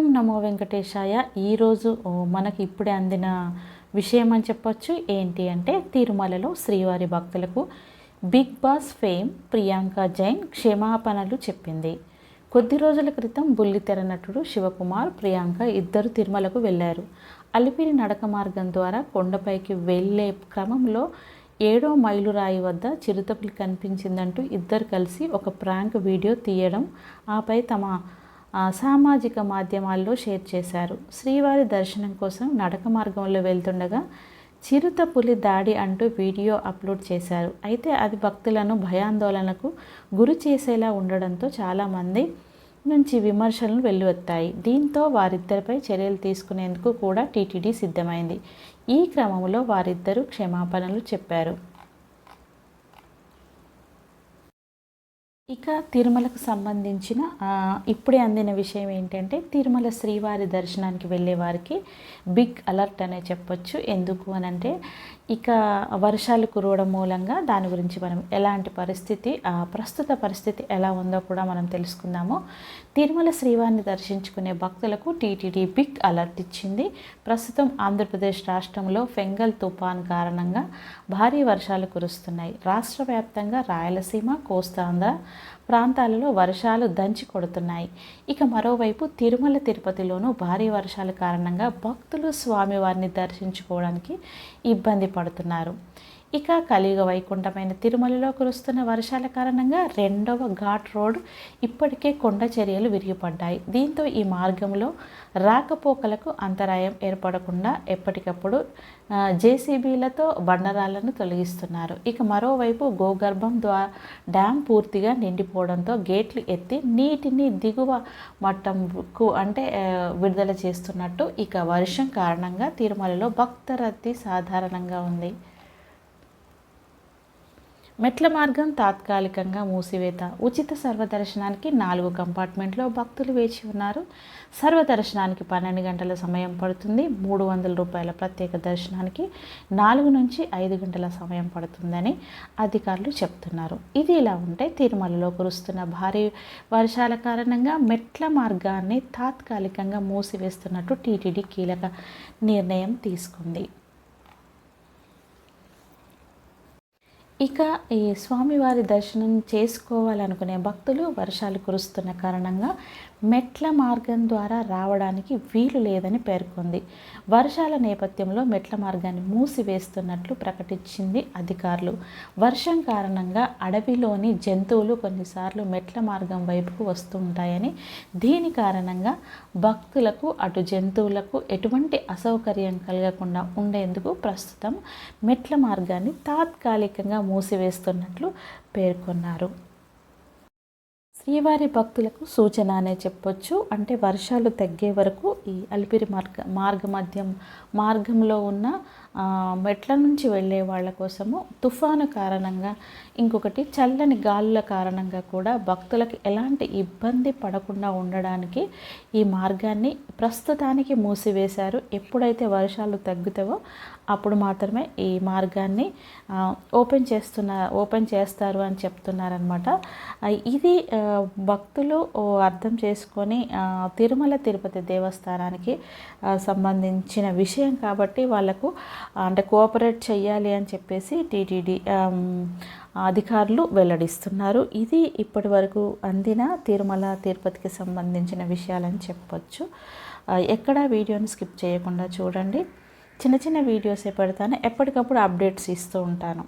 ఓం నమో వెంకటేశాయ. ఈరోజు ఓ, మనకి ఇప్పుడే అందిన విషయం అని చెప్పొచ్చు. ఏంటి అంటే తిరుమలలో శ్రీవారి భక్తులకు big boss fame Priyanka Jain క్షమాపణలు చెప్పింది. కొద్ది రోజుల క్రితం బుల్లితెర నటుడు శివకుమార్ ప్రియాంక ఇద్దరు తిరుమలకు వెళ్ళారు. అలిపిరి నడక మార్గం ద్వారా కొండపైకి వెళ్ళే క్రమంలో ఏడో మైలురాయి వద్ద చిరుతపులి కనిపించిందంటూ ఇద్దరు కలిసి ఒక ప్రాంక్ వీడియో తీయడం ఆపై తమ సామాజిక మాధ్యమాల్లో షేర్ చేశారు. శ్రీవారి దర్శనం కోసం నడక మార్గంలో వెళ్తుండగా చిరుత పులి దాడి అంటూ వీడియో అప్లోడ్ చేశారు. అయితే అది భక్తులను భయాందోళనకు గురి చేసేలా ఉండడంతో చాలామంది నుంచి విమర్శలు వెల్లువెత్తాయి. దీంతో వారిద్దరిపై చర్యలు తీసుకునేందుకు కూడా టీటీడీ సిద్ధమైంది. ఈ క్రమంలో వారిద్దరూ క్షమాపణలు చెప్పారు. ఇక తిరుమలకు సంబంధించిన ఇప్పుడే అందిన విషయం ఏంటంటే తిరుమల శ్రీవారి దర్శనానికి వెళ్ళే వారికి బిగ్ అలర్ట్ అనే చెప్పొచ్చు. ఎందుకు అని అంటే ఇక వర్షాలు కురవడం మూలంగా దాని గురించి మనం ఎలాంటి పరిస్థితి ప్రస్తుత పరిస్థితి ఎలా ఉందో కూడా మనం తెలుసుకుందాము. తిరుమల శ్రీవారిని దర్శించుకునే భక్తులకు టీటీడీ బిగ్ అలర్ట్ ఇచ్చింది. ప్రస్తుతం ఆంధ్రప్రదేశ్ రాష్ట్రంలో ఫెంగల్ తుఫాన్ కారణంగా భారీ వర్షాలు కురుస్తున్నాయి. రాష్ట్ర వ్యాప్తంగా రాయలసీమ కోస్తాంధ్ర ప్రాంతాలలో వర్షాలు దంచి కొడుతున్నాయి. ఇక మరోవైపు తిరుమల తిరుపతిలోనూ భారీ వర్షాల కారణంగా భక్తులు స్వామివారిని దర్శించుకోవడానికి ఇబ్బంది పడుతున్నారు. ఇక కలియుగ వైకుంఠమైన తిరుమలలో కురుస్తున్న వర్షాల కారణంగా రెండవ ఘాట్ రోడ్ ఇప్పటికే కొండ చర్యలు విరిగిపడ్డాయి. దీంతో ఈ మార్గంలో రాకపోకలకు అంతరాయం ఏర్పడకుండా ఎప్పటికప్పుడు జేసీబీలతో బండరాళ్ళను తొలగిస్తున్నారు. ఇక మరోవైపు గోగర్భం ద్వా డ్యామ్ పూర్తిగా నిండిపోవడంతో గేట్లు ఎత్తి నీటిని దిగువ మట్టంకు అంటే విడుదల చేస్తున్నట్టు ఇక వర్షం కారణంగా తిరుమలలో భక్త రద్దీ సాధారణంగా ఉంది. మెట్ల మార్గం తాత్కాలికంగా మూసివేత. ఉచిత సర్వదర్శనానికి నాలుగు కంపార్ట్మెంట్లో భక్తులు వేచి ఉన్నారు. సర్వదర్శనానికి పన్నెండు గంటల సమయం పడుతుంది. మూడు వందల రూపాయల ప్రత్యేక దర్శనానికి నాలుగు నుంచి ఐదు గంటల సమయం పడుతుందని అధికారులు చెప్తున్నారు. ఇది ఇలా ఉంటే తిరుమలలో కురుస్తున్న భారీ వర్షాల కారణంగా మెట్ల మార్గాన్ని తాత్కాలికంగా మూసివేస్తున్నట్టు టీటీడీ కీలక నిర్ణయం తీసుకుంది. ఇక ఈ స్వామివారి దర్శనం చేసుకోవాలనుకునే భక్తులు వర్షాలు కురుస్తున్న కారణంగా మెట్ల మార్గం ద్వారా రావడానికి వీలు లేదని పేర్కొంది. వర్షాల నేపథ్యంలో మెట్ల మార్గాన్ని మూసివేస్తున్నట్లు ప్రకటించింది అధికారులు. వర్షం కారణంగా అడవిలోని జంతువులు కొన్నిసార్లు మెట్ల మార్గం వైపుకు వస్తూ ఉంటాయని దీని కారణంగా భక్తులకు అటు జంతువులకు ఎటువంటి అసౌకర్యం కలగకుండా ఉండేందుకు ప్రస్తుతం మెట్ల మార్గాన్ని తాత్కాలికంగా మూసివేస్తున్నట్లు పేర్కొన్నారు. శ్రీవారి భక్తులకు సూచన అనే చెప్పొచ్చు. అంటే వర్షాలు తగ్గే వరకు ఈ అలిపిరి మార్గ మార్గ మధ్యం మార్గంలో ఉన్న మెట్ల నుంచి వెళ్ళే వాళ్ళ కోసము తుఫాను కారణంగా ఇంకొకటి చల్లని గాలుల కారణంగా కూడా భక్తులకు ఎలాంటి ఇబ్బంది పడకుండా ఉండడానికి ఈ మార్గాన్ని ప్రస్తుతానికి మూసివేశారు. ఎప్పుడైతే వర్షాలు తగ్గుతావో అప్పుడు మాత్రమే ఈ మార్గాన్ని ఓపెన్ చేస్తున్న ఓపెన్ చేస్తారు అని చెప్తున్నారనమాట ఇది భక్తులు అర్థం చేసుకొని తిరుమల తిరుపతి దేవస్థానానికి సంబంధించిన విషయం కాబట్టి వాళ్ళకు అంటే కోఆపరేట్ చేయాలి అని చెప్పేసి టీటీడీ అధికారులు వెల్లడిస్తున్నారు. ఇది ఇప్పటి వరకు అందిన తిరుమల తిరుపతికి సంబంధించిన విషయాలని చెప్పొచ్చు. ఎక్కడ ఎక్కడా వీడియోని స్కిప్ చేయకుండా చూడండి. చిన్న చిన్న వీడియోసే పెడతాను. ఎప్పటికప్పుడు అప్డేట్స్ ఇస్తూ ఉంటాను.